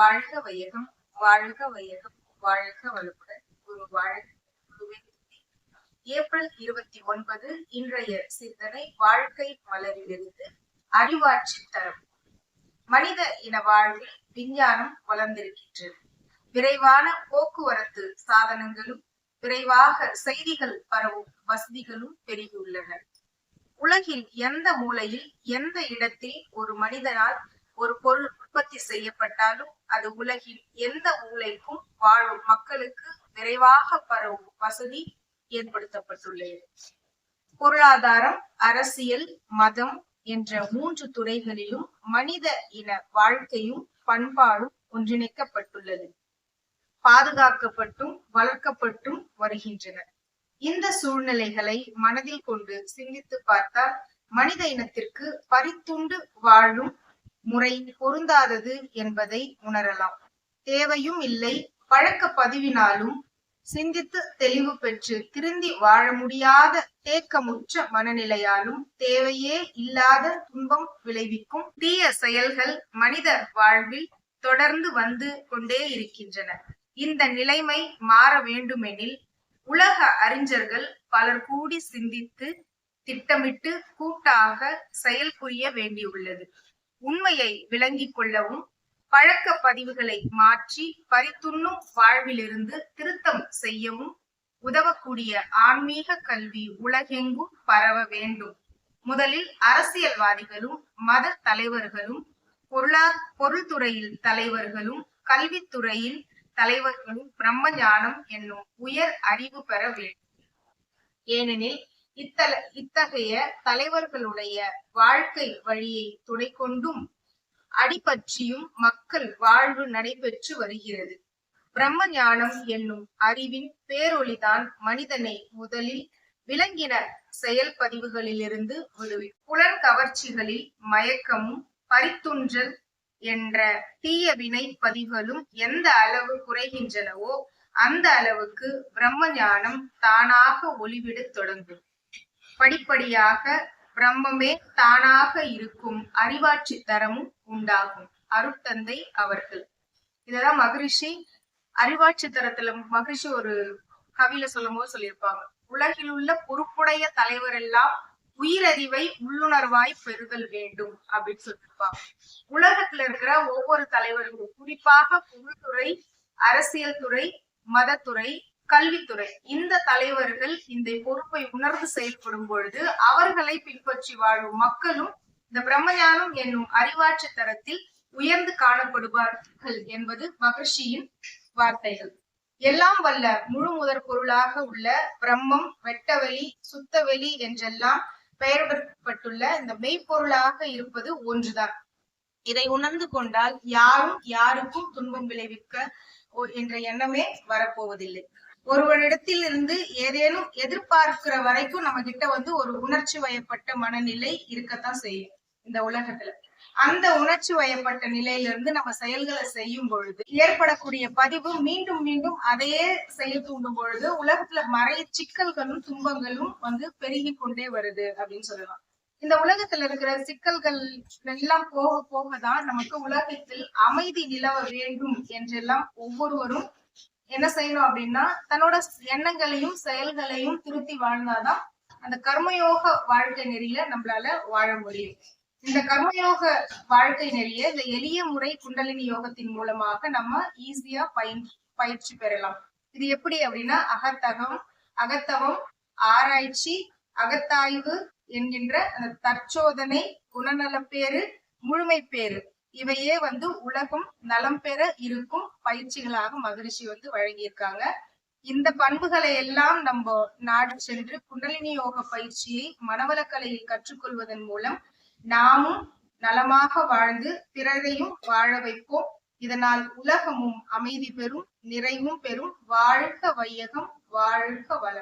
வாழ்க வையகம் வாழ்க வையகம் வாழ்க வளமுடன். குரு வாழ்க ஏப்ரல் இருபத்தி ஒன்பது இன்றைய சிந்தனை வாழ்க்கை மலரிலிருந்து அறிவாட்சி தரம். மனித இன வாழ்வில் விஞ்ஞானம் வளர்ந்திருக்கின்றது. விரைவான போக்குவரத்து சாதனங்களும் விரைவாக செய்திகள் பரவும் வசதிகளும் பெருகியுள்ளன. உலகில் எந்த மூலையில் எந்த இடத்தில் ஒரு மனிதனால் ஒரு பொருள் உற்பத்தி செய்யப்பட்டாலும் அது உலகில் எந்த மூலைக்கும் வாழும் மக்களுக்கு விரைவாக பரவும் வசதி ஏற்படுத்தப்பட்டுள்ளது. பொருளாதாரம் அரசியல் மதம் என்ற மூன்று துறைகளிலும் மனித இன வாழ்க்கையும் பண்பாடும் ஒன்றிணைக்கப்பட்டுள்ளது. பாதுகாக்கப்பட்டும் வளர்க்கப்பட்டும் வருகின்றன. இந்த சூழ்நிலைகளை மனதில் கொண்டு சிந்தித்து பார்த்தால் மனித இனத்திற்கு பரித்துண்டு வாழும் முறை பொருந்தாதது என்பதை உணரலாம். தேவையும் இல்லை. பழக்க பதிவினாலும் சிந்தித்து தெளிவு பெற்று திருந்தி வாழ முடியாத தேக்கமுற்ற மனநிலையாலும் தேவையே இல்லாத துன்பம் விளைவிக்கும் தீய செயல்கள் மனித வாழ்வில் தொடர்ந்து வந்து கொண்டே இருக்கின்றன. இந்த நிலைமை மாற வேண்டுமெனில் உலக அறிஞர்கள் பலர் கூடி சிந்தித்து திட்டமிட்டு கூட்டாக செயல் புரிய வேண்டியுள்ளது. உண்மையை விளங்கிக் கொள்ளவும் பழக்க பதிவுகளை மாற்றி பரித்துண்ணும் வாழ்விலிருந்து திருத்தம் செய்யவும் உதவக்கூடிய ஆன்மீக கல்வி உலகெங்கும் பரவ வேண்டும். முதலில் அரசியல்வாதிகளும் மத தலைவர்களும் பொருளா பொருள்துறையில் தலைவர்களும் கல்வித்துறையில் தலைவர்களும் பிரம்ம ஞானம் என்னும் உயர் அறிவு பெற வேண்டும். ஏனெனில் இத்தல இத்தகைய தலைவர்களுடைய வாழ்க்கை வழியை துணை கொண்டும் அடிபற்றியும் மக்கள் வாழ்வு நடைபெற்று வருகிறது. பிரம்ம ஞானம் என்னும் அறிவின் பேரொளிதான் மனிதனை முதலில் விளங்கின செயல் பதிவுகளிலிருந்து விடுவி புலன் கவர்ச்சிகளில் மயக்கமும் பரித்துன்றல் என்ற தீய வினை பதிவுகளும் எந்த அளவு குறைகின்றனவோ அந்த அளவுக்கு பிரம்ம ஞானம் தானாக ஒளிவிடத் தொடங்கும். படிப்படியாக பிரம்மமே தானாக இருக்கும் அறிவாட்சி தரமும் உண்டாகும். அருட்தந்தை அவர்கள். இதெல்லாம் மகரிஷி அறிவாட்சி தரத்துல மகரிஷி ஒரு கவியில சொல்லும் போது சொல்லியிருப்பாங்க. உலகில் உள்ள பொறுப்புடைய தலைவர் எல்லாம் உயிரறிவை உள்ளுணர்வாய் பெறுதல் வேண்டும் அப்படின்னு சொல்லியிருப்பாங்க. உலகத்துல இருக்கிற ஒவ்வொரு தலைவர்களும் குறிப்பாக பொருள்துறை அரசியல் துறை மதத்துறை கல்வித்துறை. இந்த தலைவர்கள் இந்த பொறுப்பை உணர்ந்து செயல்படும் பொழுது அவர்களை பின்பற்றி வாழும் மக்களும் இந்த பிரம்மஞானம் என்னும் அறிவாற்று தரத்தில் உயர்ந்து காணப்படுவார்கள் என்பது மகிழ்ச்சியின் வார்த்தைகள். எல்லாம் வல்ல முழு முதற் பொருளாக உள்ள பிரம்மம் வெட்டவெளி சுத்தவெளி என்றெல்லாம் பெயரிடப்பட்டுள்ள இந்த மெய்ப்பொருளாக இருப்பது ஒன்றுதான். இதை உணர்ந்து கொண்டால் யாரும் யாருக்கும் துன்பம் விளைவிக்க என்ற எண்ணமே வரப்போவதில்லை. ஒருவரிடத்தில் இருந்து ஏதேனும் எதிர்பார்க்கிற வரைக்கும் நம்ம கிட்ட வந்து ஒரு உணர்ச்சி வயப்பட்ட மனநிலை இருக்கத்தான் செய்யும் இந்த உலகத்துல. அந்த உணர்ச்சி வயப்பட்ட நிலையிலிருந்து நம்ம செயல்களை செய்யும் பொழுது ஏற்படக்கூடிய பதிவு மீண்டும் மீண்டும் அதையே செயல் தூண்டும் பொழுது உலகத்துல மறை சிக்கல்களும் துன்பங்களும் வந்து பெருகி கொண்டே வருது அப்படின்னு சொல்லலாம். இந்த உலகத்துல இருக்கிற சிக்கல்கள் எல்லாம் போக போக தான் நமக்கு உலகத்தில் அமைதி நிலவ வேண்டும் என்றெல்லாம் ஒவ்வொருவரும் என்ன செய்யணும் அப்படின்னா தன்னோட எண்ணங்களையும் செயல்களையும் திருத்தி வாழ்ந்தாதான் அந்த கர்மயோக வாழ்க்கை நெறியில நம்மளால வாழ முடியும். இந்த கர்மயோக வாழ்க்கை நெறிய இந்த எளிய முறை குண்டலினி யோகத்தின் மூலமாக நம்ம ஈஸியா பயின் பயிற்சி பெறலாம். இது எப்படி அப்படின்னா அகத்தகம் அகத்தவம் ஆராய்ச்சி அகத்தாய்வு என்கின்ற அந்த தற்சோதனை குணநலப்பேறு பேரு இவையே வந்து உலகம் நலம் பெற இருக்கும் பயிற்சிகளாக மகரிஷி வந்து வழங்கியிருக்காங்க. இந்த பண்புகளை எல்லாம் நம்ம நாடு சென்று குண்டலினி யோக பயிற்சியை மனவளக்கலையில் கற்றுக்கொள்வதன் மூலம் நாமும் நலமாக வாழ்ந்து பிறரையும் வாழ வைப்போம். இதனால் உலகமும் அமைதி பெறும் நிறைவும் பெறும். வாழ்க வையகம் வாழ்க வளம்